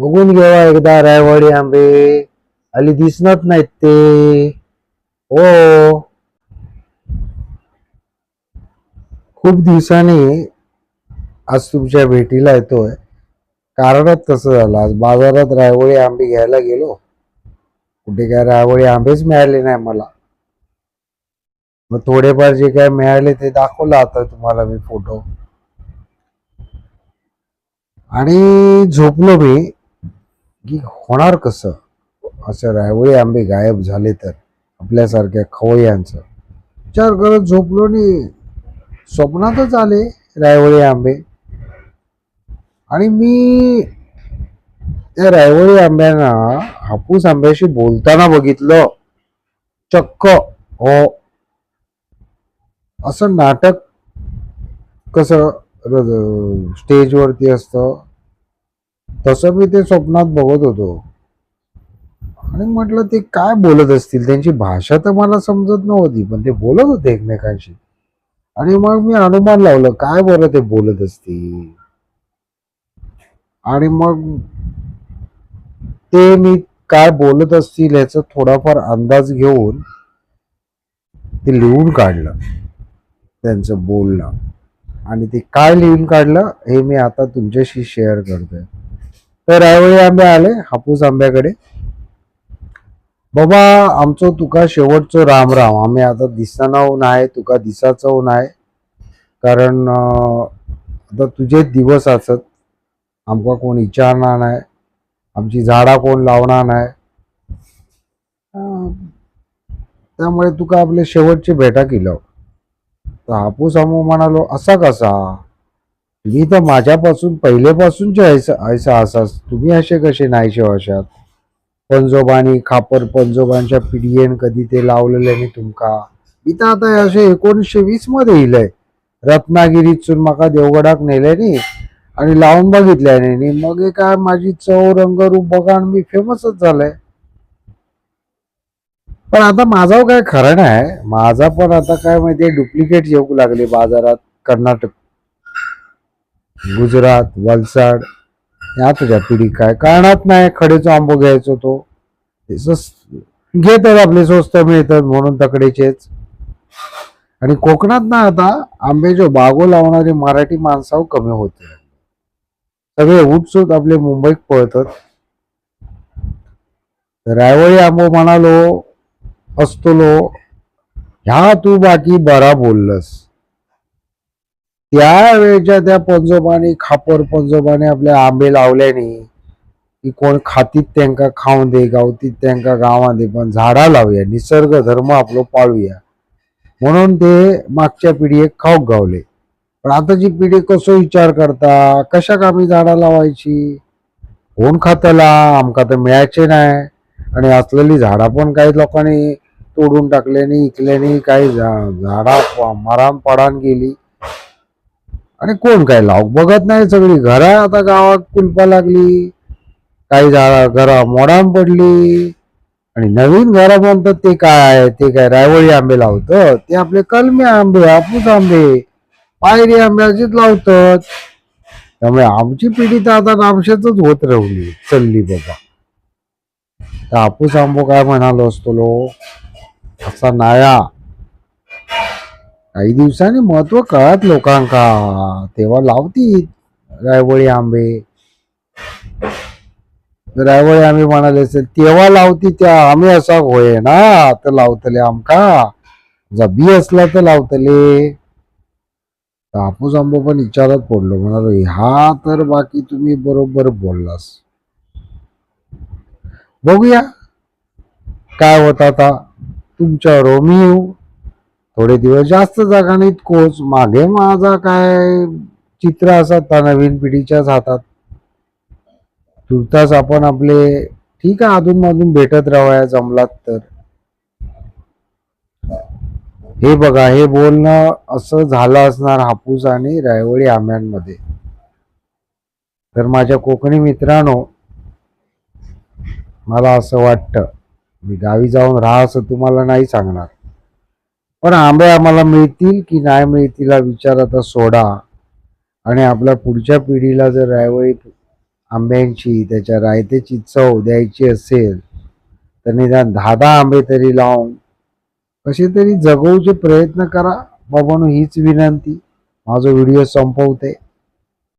बघून घेवा एकदा रायवाडी आंबे. आली दिसणार नाहीत ते. हो. खूप दिवसांनी आज तुमच्या भेटीला येतोय. कारणच तसं झालं. आज बाजारात रायवळी आंबे घ्यायला गेलो. कुठे काय रायवळी आंबेच मिळाले नाही मला. मग थोडेफार जे काय मिळाले ते दाखवलं आता तुम्हाला मी फोटो. आणि झोपलो मी. की होणार कसं? असं रायवळी आंबे गायब झाले तर आपल्यासारख्या खवय्यांचं. विचार करत झोपलो आणि स्वप्नातच आले रायवळी आंबे. आणि मी त्या रायवळी आंब्यांना हापूस आंब्याशी बोलताना बघितलं. चक्क हो. असं नाटक कसं स्टेजवरती असतं? तसं मी ते स्वप्नात बघत होतो. आणि म्हटलं ते काय बोलत असतील? त्यांची भाषा तर मला समजत नव्हती पण ते बोलत होते एकमेकांशी. आणि मग मी अनुमान लावलं काय बरं ते बोलत असतील? आणि मग ते मी काय बोलत असतील याचा थोडाफार अंदाज घेऊन ते लिहून काढलं त्यांचं बोलणं. आणि ते काय लिहून काढलं हे मी आता तुमच्याशी शेअर करतोय. तर यावेळी आंबे आले हापूस आंब्याकडे. बाबा आमचं तुका शेवटचं राम राम आम्ही आता दिसताना नाही तुका दिसाचं नाही. कारण आता तुझे दिवस असत. आमका कोण विचारणार नाही. आमची झाडा कोण लावणार नाही. त्यामुळे तुका आपले शेवटची भेटा केलं. तर हापूस आमो म्हणालो असा कसा? मी तर माझ्यापासून पहिलेपासूनचे ऐसा ऐसा असाच तुम्ही असे कसे नाहीशे अशात? पंजोबानी खापर पंजोबांच्या पिढीयेन कधी ते लावलेले मी तुमका? मी तर आता असे एकोणीसशे वीसमध्ये येयलंय रत्नागिरीतसून मका देवगडाक नेल्यानी आणि लावून बघितल्याने नाही मग हे काय माझी चव रंग रूप बघा आणि मी फेमसच झालंय पण आता माझा काय खरं नाही माझा पण आता काय माहितीये डुप्लिकेट येऊ लागले बाजारात कर्नाटक गुजरात वलसाड या तुझ्या पिढी काय कळणार नाही? खडेचो आंबो घ्यायचो तो. घेतात आपले स्वस्त मिळतात म्हणून तकडेचेच. आणि कोकणात ना आता आंब्याचे बागो लावणारे मराठी माणसाव कमी होते. सगळे उठसूट आपले मुंबईत पळतात. रायवळी आंबो म्हणालो असतलो ह्या तू बाकी बरा बोललस. त्या वेळच्या त्या पंजोबाने खापर पंजोबाने आपले आंबे लावल्याने की कोण खातीत त्यांका खाऊन दे गावतीत त्यांका गावा दे पण झाडा लावूया निसर्ग धर्म आपलं पाळूया. म्हणून ते मागच्या पिढीक खाऊक गावले. पण आताची पिढी कसो विचार करता? कशा कामी झाडा लावायची? कोण खातला? आमका तर मिळायचे नाही आणि असलेली झाडा पण काही लोकांनी तोडून टाकल्यानी इकल्यानी काही झा- झाडा मरान पडान गेली आणि कोण काय लाव? बघत नाही सगळी. घरा आता गावात कुलपा लागली. काही झाडा घरा मोडाम पडली. आणि नवीन घरा म्हणतात ते काय ते काय रायवळी आंबे लावतात? ते आपले कलमे आंबे हापूस आंबे पायरी आंब्याचीच लावतात. त्यामुळे आमची पिढी तर आता नामशेच होत राहिली. चलली बघा तर हापूस आंबो काय म्हणालो असतो लो? असा नाया. काही दिवसांनी महत्त्व कळत लोकांका. तेव्हा लावती रायवळी आंबे. रायवळी आंबे म्हणाले असेल तेव्हा लावती त्या आम्ही असा होय ना तर लावतले आमका. जबी बी असला तर लावतले. कापूस हापूस आंबो पण विचारत पडलो. म्हणालो हा तर बाकी तुम्ही बरोबर बोललास. बघूया. काय होत आता? तुमच्या रोमी येऊ. थोडे दिवस जास्त जागा नाहीत कोच मागे माझा काय चित्र असत नवीन पिढीच्याच हातात. तुर्तास आपण आपले ठीक आहे अधून मधून भेटत राहूया जमलात तर. हे बघा हे बोलणं असं झालं असणार हापूस आणि रायवळी आंब्यांमध्ये. तर माझ्या कोकणी मित्रांनो मला असं वाटतं मी गावी जाऊन राहा असं तुम्हाला नाही सांगणार. पण आंबे आम्हाला मिळतील की नाही मिळतील हा विचार आता सोडा. आणि आपल्या पुढच्या पिढीला जर रायवळी आंब्यांची त्याच्या रायतेची चव द्यायची असेल तर निदान दहा दहा आंबे तरी लावून कसे तरी जगवूचे प्रयत्न करा. बाबांनो हीच विनंती. माझा व्हिडिओ संपवते.